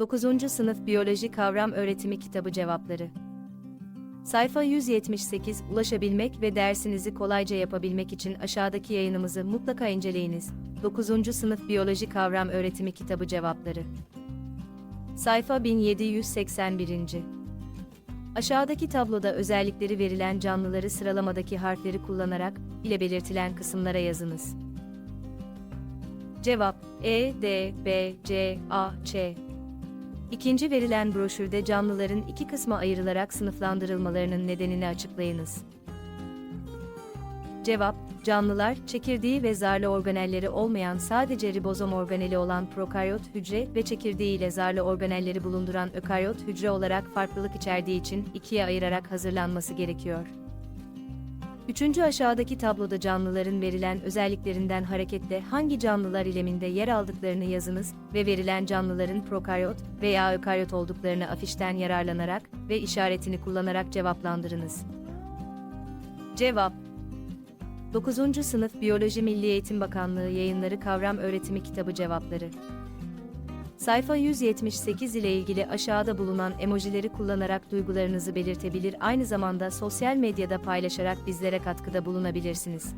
9. Sınıf Biyoloji Kavram Öğretimi Kitabı Cevapları Sayfa 178 Ulaşabilmek ve dersinizi kolayca yapabilmek için aşağıdaki yayınımızı mutlaka inceleyiniz. 9. Sınıf Biyoloji Kavram Öğretimi Kitabı Cevapları Sayfa 1781. Aşağıdaki tabloda özellikleri verilen canlıları sıralamadaki harfleri kullanarak ile belirtilen kısımlara yazınız. Cevap E, D, B, C, A, Ç. İkinci verilen broşürde canlıların iki kısma ayrılarak sınıflandırılmalarının nedenini açıklayınız. Cevap, canlılar, çekirdeği ve zarlı organelleri olmayan sadece ribozom organeli olan prokaryot hücre ve çekirdeği ile zarlı organelleri bulunduran ökaryot hücre olarak farklılık içerdiği için ikiye ayırarak hazırlanması gerekiyor. Üçüncü aşağıdaki tabloda canlıların verilen özelliklerinden hareketle hangi canlılar ileminde yer aldıklarını yazınız ve verilen canlıların prokaryot veya ökaryot olduklarını afişten yararlanarak ve işaretini kullanarak cevaplandırınız. Cevap 9. Sınıf Biyoloji Milli Eğitim Bakanlığı Yayınları Kavram Öğretimi Kitabı Cevapları Sayfa 178 ile ilgili aşağıda bulunan emojileri kullanarak duygularınızı belirtebilir aynı zamanda sosyal medyada paylaşarak bizlere katkıda bulunabilirsiniz.